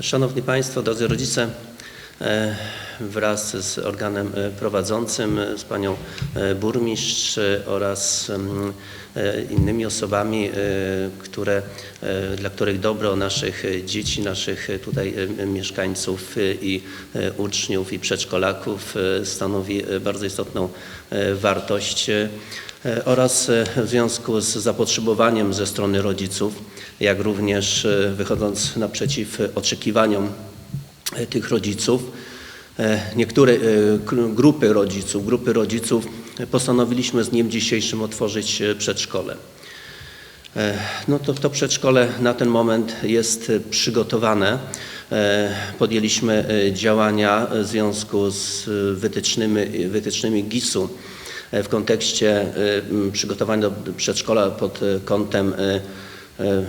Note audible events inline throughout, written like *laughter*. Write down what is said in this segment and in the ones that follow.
Szanowni Państwo, drodzy rodzice, e, wraz z organem e, prowadzącym, z panią e, burmistrz oraz mm, innymi osobami, które, dla których dobro naszych dzieci, naszych tutaj mieszkańców i uczniów i przedszkolaków stanowi bardzo istotną wartość oraz e, w związku z zapotrzebowaniem ze strony rodziców, jak również e, wychodząc naprzeciw oczekiwaniom e, tych rodziców, e, niektóre e, grupy rodziców, grupy rodziców e, postanowiliśmy z dniem dzisiejszym otworzyć e, przedszkole. E, No to to przedszkole na ten moment jest e, przygotowane. E, Podjęliśmy e, działania w związku z e, wytycznymi, wytycznymi GIS-u e, w kontekście e, przygotowania do przedszkola pod e, kątem e, e,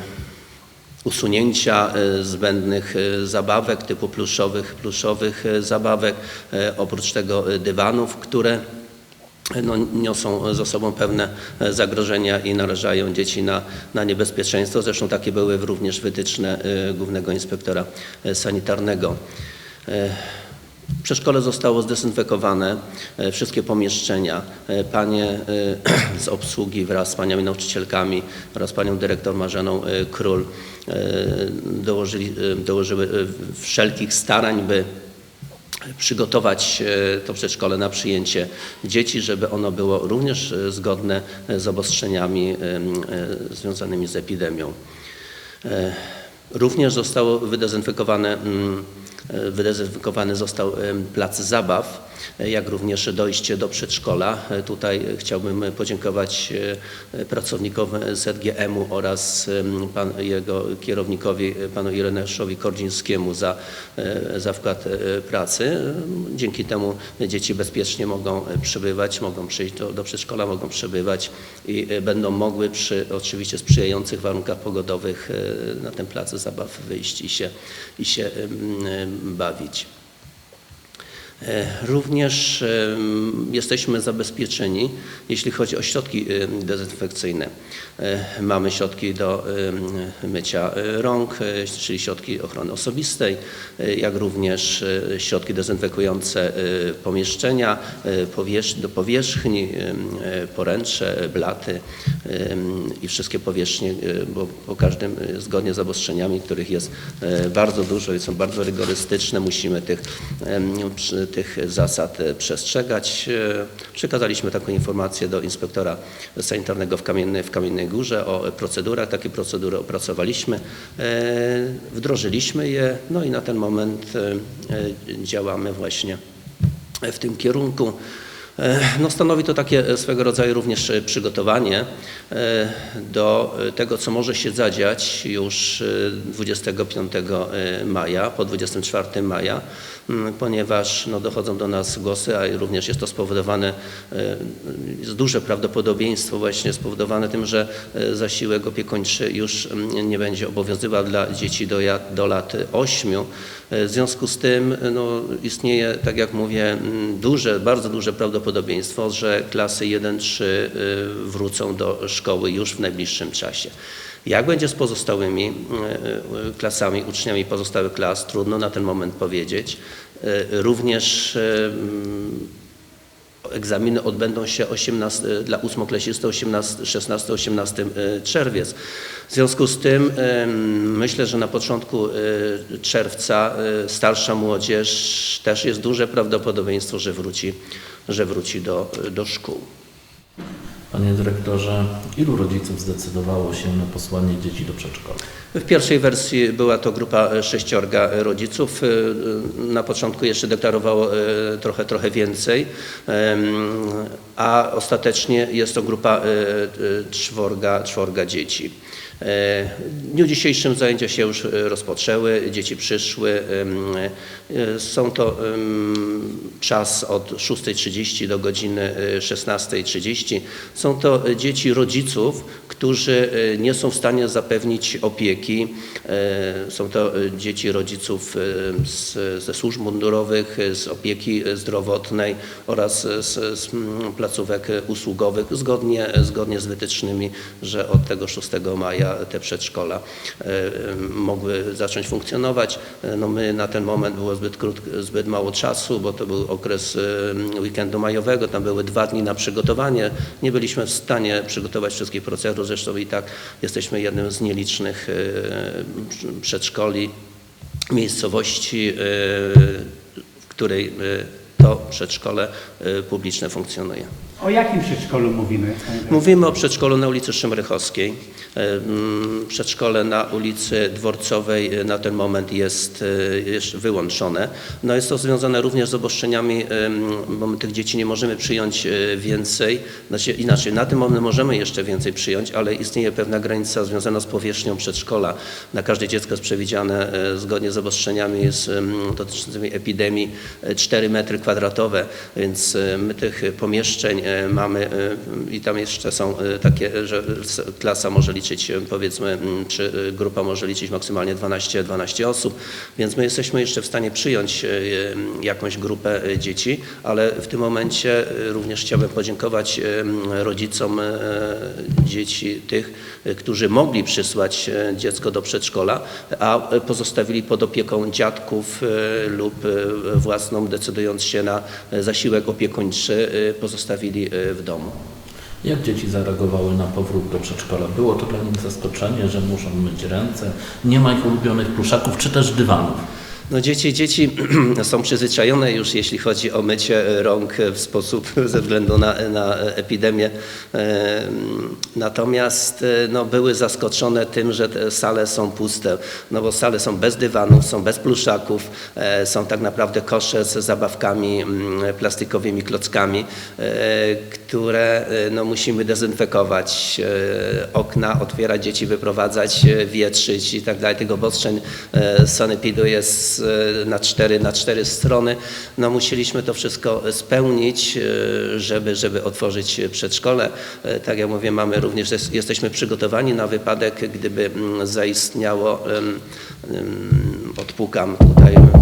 usunięcia e, zbędnych e, zabawek typu pluszowych, pluszowych e, zabawek, e, oprócz tego e, dywanów, które no, niosą ze sobą pewne e, zagrożenia i narażają dzieci na, na niebezpieczeństwo. Zresztą takie były również wytyczne e, Głównego Inspektora e, Sanitarnego. Przedszkole zostało zdezynfekowane, e, wszystkie pomieszczenia. E, Panie e, *clears throat* z obsługi wraz z paniami nauczycielkami oraz panią dyrektor Marzeną Król dołożyli, dołożyły wszelkich starań, by przygotować to przedszkole na przyjęcie dzieci, żeby ono było również zgodne z obostrzeniami związanymi z epidemią. Również zostało wydezynfekowane, e, wydezynfekowany został em, plac zabaw, e, jak również dojście do przedszkola. E, Tutaj chciałbym podziękować e, pracownikom ZGM-u oraz pan, jego kierownikowi, e, panu Ireneuszowi Kordzińskiemu za, e, za wkład e, pracy. Dzięki temu dzieci bezpiecznie mogą e, przebywać, mogą przyjść do, do przedszkola, mogą przebywać i e, będą mogły przy oczywiście sprzyjających warunkach pogodowych e, na ten plac zabaw wyjść i się, i się bawić. E, Również jesteśmy zabezpieczeni, jeśli chodzi o środki em, dezynfekcyjne. E, Mamy środki do mycia e, rąk, e, czyli środki ochrony osobistej, e, jak również e, środki dezynfekujące e, pomieszczenia, e, do powierzchni, e, poręcze, blaty i wszystkie powierzchnie, e, bo po każdym e, zgodnie z obostrzeniami, których jest e, bardzo dużo i są bardzo rygorystyczne, musimy tych, tych zasad przestrzegać. E, Przekazaliśmy taką informację do inspektora sanitarnego w Kamiennej, w Kamiennej Górze o procedurach. Takie procedury opracowaliśmy, e, wdrożyliśmy je, no i na ten moment e, działamy właśnie w tym kierunku. E, No, stanowi to takie e, swego rodzaju również e, przygotowanie do tego, co może się zadziać już e, 25 e, maja, po 24 maja, m, ponieważ no, dochodzą do nas głosy, a również jest to spowodowane, jest duże prawdopodobieństwo właśnie spowodowane tym, że zasiłek opiekuńczy już m, nie będzie obowiązywał dla dzieci do, do lat 8. E, W związku z tym no, istnieje, tak jak mówię, m, duże, bardzo duże prawdopodobieństwo, że klasy 1-3 y, wrócą do szkoły już w najbliższym czasie. Jak będzie z pozostałymi y, y, klasami, uczniami pozostałych klas, trudno na ten moment powiedzieć. Również mm, Egzaminy odbędą się 18, dla ósmoklasisty 16-18 czerwiec. W związku z tym myślę, że na początku czerwca starsza młodzież też jest duże prawdopodobieństwo, że wróci, że wróci do, do szkół. Panie dyrektorze, ilu rodziców zdecydowało się na posłanie dzieci do przedszkola? W pierwszej wersji była to grupa sześciorga rodziców. Na początku jeszcze deklarowało e, trochę, trochę więcej, a ostatecznie jest to grupa e, e, czworga, czworga dzieci. E, W dniu dzisiejszym zajęcia się już e, rozpoczęły, dzieci przyszły. e, Są to czas od 6.30 do godziny e, 16.30. Są to e, dzieci rodziców, którzy e, nie są w stanie zapewnić opieki. E, Są to dzieci rodziców z, ze służb mundurowych, z opieki zdrowotnej oraz z, z placówek usługowych, zgodnie, zgodnie z wytycznymi, że od tego 6 maja te przedszkola mogły zacząć funkcjonować. No my na ten moment było zbyt, krótko, zbyt mało czasu, bo to był okres weekendu majowego, tam były dwa dni na przygotowanie. Nie byliśmy w stanie przygotować wszystkich procedur, zresztą i tak jesteśmy jednym z nielicznych e, przedszkoli, miejscowości, e, w której e, to przedszkole publiczne funkcjonuje. O jakim przedszkolu mówimy? Mówimy o przedszkolu na ulicy Szymrychowskiej. E, mm, Przedszkole na ulicy Dworcowej e, na ten moment jest e, jeszcze wyłączone. No jest to związane również z obostrzeniami, bo my tych dzieci nie możemy przyjąć więcej. Znaczy inaczej, na tym moment możemy jeszcze więcej przyjąć, ale istnieje pewna granica związana z powierzchnią przedszkola. Na każde dziecko jest przewidziane zgodnie z obostrzeniami em, dotyczącymi epidemii e, 4 metry kwadratowe, więc my tych pomieszczeń mamy e, i tam jeszcze są e, takie, że klasa może liczyć e, powiedzmy, czy e, grupa może liczyć maksymalnie 12, 12 osób, więc my jesteśmy jeszcze w stanie przyjąć e, jakąś grupę e, dzieci, ale w tym momencie e, również chciałbym podziękować e, rodzicom e, dzieci tych, e, którzy mogli przysłać e, dziecko do przedszkola, a e, pozostawili pod opieką dziadków e, lub e, własną, decydując się na e, zasiłek opiekuńczy, e, pozostawili e, w domu. Jak dzieci zareagowały na powrót do przedszkola? Było to dla zaskoczenie, że muszą myć ręce, nie ma ich ulubionych pluszaków czy też dywanów. No dzieci, dzieci *clears throat* są przyzwyczajone już, jeśli chodzi o mycie rąk w sposób *laughs* ze względu na, na epidemię. Em, Natomiast e, no, były zaskoczone tym, że te sale są puste, no bo sale są bez dywanów, są bez pluszaków, e, są tak naprawdę kosze z zabawkami mm, plastikowymi klockami, e, które e, no, musimy dezynfekować, e, okna otwierać, dzieci wyprowadzać, e, wietrzyć i tak dalej. Tych obostrzeń sanepidu jest na cztery, na cztery strony. No, musieliśmy to wszystko spełnić, żeby, żeby otworzyć przedszkole. Tak jak mówię, mamy również, jest- jesteśmy przygotowani na wypadek, gdyby mm, zaistniało, odpukam tutaj,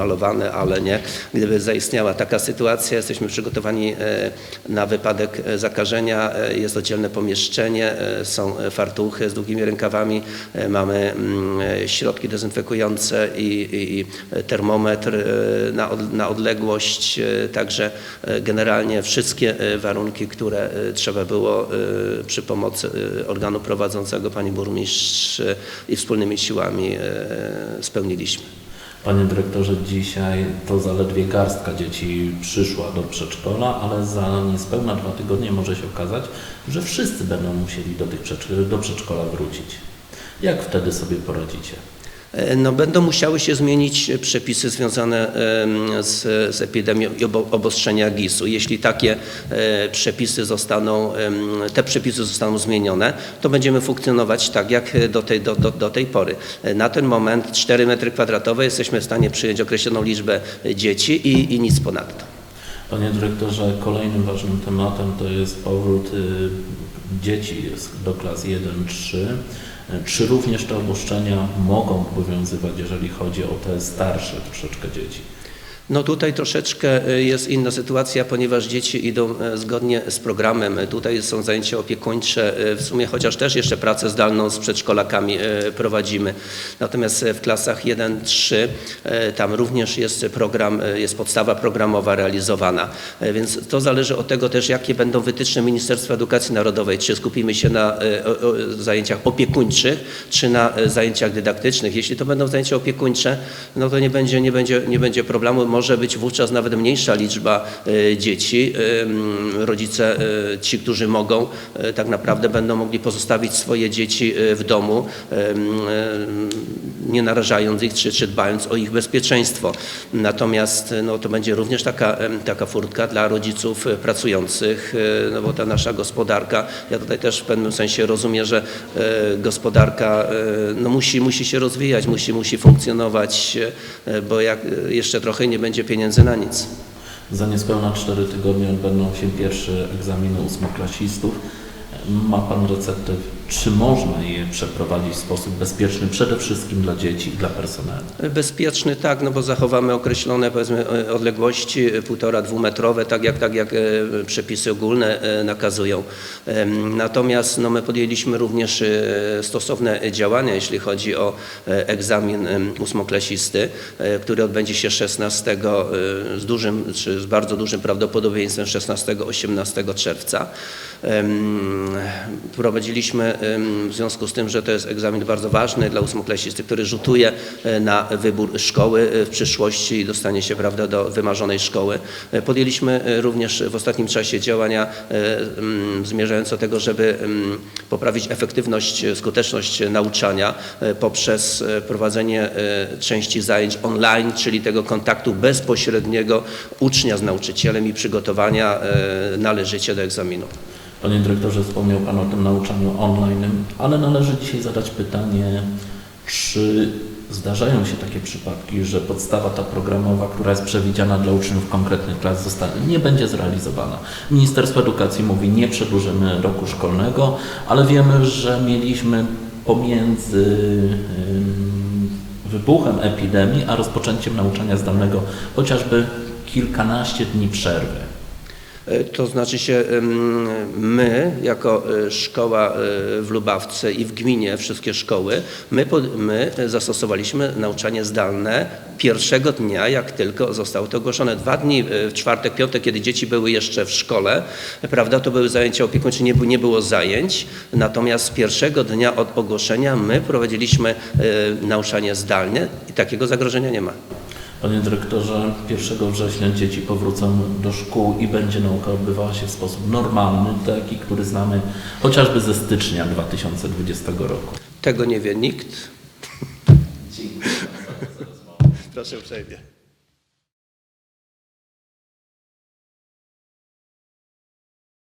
malowane, ale nie. Gdyby zaistniała taka sytuacja, jesteśmy przygotowani e, na wypadek e, zakażenia. E, Jest oddzielne pomieszczenie, są fartuchy z długimi rękawami, mamy mm, środki dezynfekujące i, i, i termometr na, na odległość, także generalnie wszystkie warunki, które trzeba było przy pomocy organu prowadzącego pani burmistrz i wspólnymi siłami spełniliśmy. Panie dyrektorze, dzisiaj to zaledwie garstka dzieci przyszła do przedszkola, ale za niespełna dwa tygodnie może się okazać, że wszyscy będą musieli do, tych przedszk- do przedszkola wrócić. Jak wtedy sobie poradzicie? E, No, będą musiały się zmienić przepisy związane z, z epidemią i obo- obostrzenia GIS-u. Jeśli takie e, przepisy zostaną, te przepisy zostaną zmienione, to będziemy funkcjonować tak jak do tej, do, do, do tej pory. E, Na ten moment 4 metry kwadratowe jesteśmy w stanie przyjąć określoną liczbę dzieci i, i nic ponadto. Panie dyrektorze, kolejnym ważnym tematem to jest powrót y, dzieci do klas 1-3. Czy również te obostrzenia mogą obowiązywać, jeżeli chodzi o te starsze troszeczkę dzieci? No tutaj troszeczkę e, jest inna sytuacja, ponieważ dzieci idą e, zgodnie z programem. Tutaj są zajęcia opiekuńcze, e, w sumie chociaż też jeszcze pracę zdalną z przedszkolakami prowadzimy. Natomiast w klasach 1-3 e, tam również jest program, jest podstawa programowa realizowana. Więc to zależy od tego też, jakie będą wytyczne Ministerstwa Edukacji Narodowej. Czy skupimy się na zajęciach opiekuńczych, czy na zajęciach dydaktycznych. Jeśli to będą zajęcia opiekuńcze, no to nie będzie, nie będzie, nie będzie problemu. Może być wówczas nawet mniejsza liczba e, dzieci. Em, Rodzice, e, ci, którzy mogą, e, tak naprawdę będą mogli pozostawić swoje dzieci e, w domu, nie narażając ich, czy, czy dbając o ich bezpieczeństwo. Natomiast no, to będzie również taka, taka furtka dla rodziców e, pracujących, e, no bo ta nasza gospodarka, ja tutaj też w pewnym sensie rozumiem, że e, gospodarka e, no, musi, musi się rozwijać, musi, musi funkcjonować, e, bo jak e, jeszcze trochę nie będzie pieniędzy na nic. Za niespełna 4 tygodnie odbędą się pierwsze egzaminy ósmoklasistów. Ma Pan receptę, czy można je przeprowadzić w sposób bezpieczny, przede wszystkim dla dzieci i dla personelu? Bezpieczny tak, no bo zachowamy określone powiedzmy e, odległości e, półtora, dwumetrowe, tak jak, tak jak e, przepisy ogólne nakazują. Natomiast no, my podjęliśmy również stosowne działania, jeśli chodzi o egzamin ósmoklasisty, który odbędzie się 16 e, z dużym, czy z bardzo dużym prawdopodobieństwem 16-18 czerwca. Prowadziliśmy w związku z tym, że to jest egzamin bardzo ważny dla ósmoklasisty, który rzutuje e, na wybór szkoły e, w przyszłości i dostanie się prawda, do wymarzonej szkoły. E, Podjęliśmy również w ostatnim czasie działania zmierzające do tego, żeby poprawić efektywność, skuteczność nauczania poprzez prowadzenie części zajęć online, czyli tego kontaktu bezpośredniego ucznia z nauczycielem i przygotowania należycie do egzaminu. Panie dyrektorze, wspomniał Pan o tym nauczaniu online, ale należy dzisiaj zadać pytanie, czy zdarzają się takie przypadki, że podstawa ta programowa, która jest przewidziana dla uczniów konkretnych klas, zostanie, nie będzie zrealizowana. Ministerstwo Edukacji mówi, nie przedłużymy roku szkolnego, ale wiemy, że mieliśmy pomiędzy wybuchem epidemii, a rozpoczęciem nauczania zdalnego chociażby kilkanaście dni przerwy. E, To znaczy się my, jako e, szkoła e, w Lubawce i w gminie, wszystkie szkoły, my, my zastosowaliśmy nauczanie zdalne pierwszego dnia, jak tylko zostało to ogłoszone. Dwa dni, w czwartek, piątek, kiedy dzieci były jeszcze w szkole, prawda, to były zajęcia opiekuńcze, nie, nie było zajęć, natomiast pierwszego dnia od ogłoszenia my prowadziliśmy nauczanie zdalnie i takiego zagrożenia nie ma. Panie dyrektorze, 1 września dzieci powrócą do szkół i będzie nauka odbywała się w sposób normalny, taki, który znamy chociażby ze stycznia 2020 roku. Tego nie wie nikt. Proszę uprzejmie.